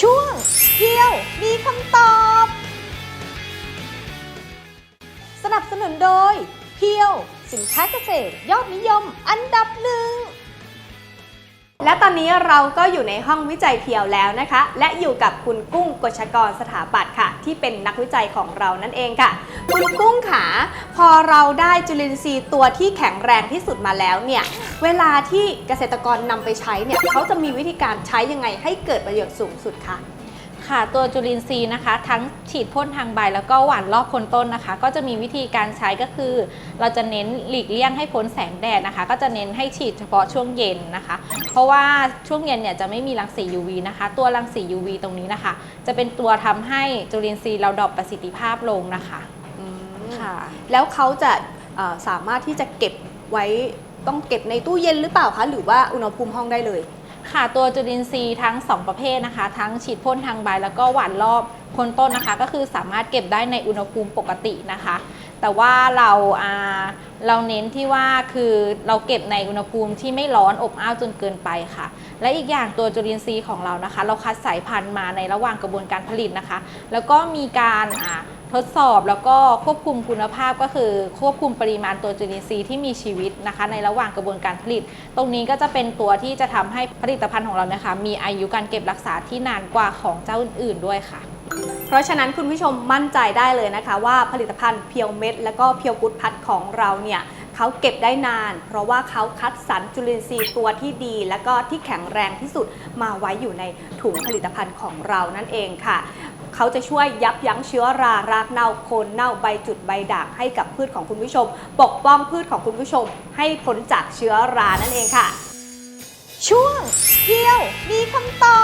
ช่วงเที่ยวมีคำตอบ สนับสนุนโดยเพียวสินค้าเกษตรยอดนิยมอันดับหนึ่ง และตอนนี้เราก็อยู่ในห้องวิจัยเพียวแล้วนะคะ และอยู่กับคุณกุ้งกชกรสถาปัตย์ค่ะ ที่เป็นนักวิจัยของเรานั่นเองค่ะ คุณกุ้งขาพอเราได้จุลินทรีย์ตัวที่แข็งแรงที่สุดมาแล้วเนี่ยเวลาที่เกษตรกรนำไปใช้เนี่ยเขาจะมีวิธีการใช้ยังไงให้เกิดประโยชน์สูงสุดคะ ค่ะตัวจุลินทรีย์นะคะ ทั้งฉีดพ่นทางใบแล้วก็หว่านรอบโคนต้นนะคะ ก็จะมีวิธีการใช้ก็คือ เราจะเน้นหลีกเลี่ยงให้พ้นแสงแดดนะคะ ก็จะเน้นให้ฉีดเฉพาะช่วงเย็นนะคะ เพราะว่าช่วงเย็นเนี่ยจะไม่มีรังสี UV นะคะ ตัวรังสี UV ตรงนี้นะคะ จะเป็นตัวทำให้จุลินทรีย์เราดรอปประสิทธิภาพลงนะคะอืมค่ะ แล้วเขาจะเอ่อสามารถที่จะเก็บไว้ต้องเก็บในตู้เย็นหรือเปล่าคะหรือว่าอุณหภูมิห้องได้เลย ค่ะตัวจุลินทรีย์ทั้ง 2 ประเภทนะคะ ทั้งฉีดพ่นทางใบแล้วก็หว่านรอบคนต้นนะคะ ก็คือสามารถเก็บได้ในอุณหภูมิปกตินะคะ แต่ว่าเราอ่าเราเน้นที่ว่าคือเราเก็บในอุณหภูมิที่ไม่ร้อนอบอ้าวจนเกินไปค่ะ และอีกอย่างตัวจุลินทรีย์ของเรานะคะ เราคัดสายพันธุ์มาในระหว่างกระบวนการผลิตนะคะ แล้วก็มีการอ่า ทดสอบแล้วก็ควบคุมคุณภาพก็คือ ควบคุมปริมาณตัวจุลินทรีย์ที่มีชีวิตนะคะ ในระหว่างกระบวนการผลิต ตรงนี้ก็จะเป็นตัวที่จะทำให้ผลิตภัณฑ์ของเรานี่ยค่ะมีอายุการเก็บรักษาที่นานกว่าของเจ้าอื่น ๆ ด้วยค่ะ เพราะฉะนั้นคุณผู้ชมมั่นใจได้เลยนะคะ ว่าผลิตภัณฑ์เพียวเม็ด และก็เพียวกุดพัดของเราเนี่ยเขาเก็บได้นาน เพราะว่าเขาคัดสรรจุลินทรีย์ตัวที่ดี และก็ที่แข็งแรงที่สุดมาไว้อยู่ในถุงผลิตภัณฑ์ของเรานั่นเองค่ะ เขาจะช่วยยับยั้งเชื้อรารากเน่าโคนเน่าใบจุดใบด่างให้กับพืชของคุณผู้ชม ปกป้องพืชของคุณผู้ชม ให้พ้นจากเชื้อรานั่นเองค่ะ ช่วงเที่ยวมีคำตอบ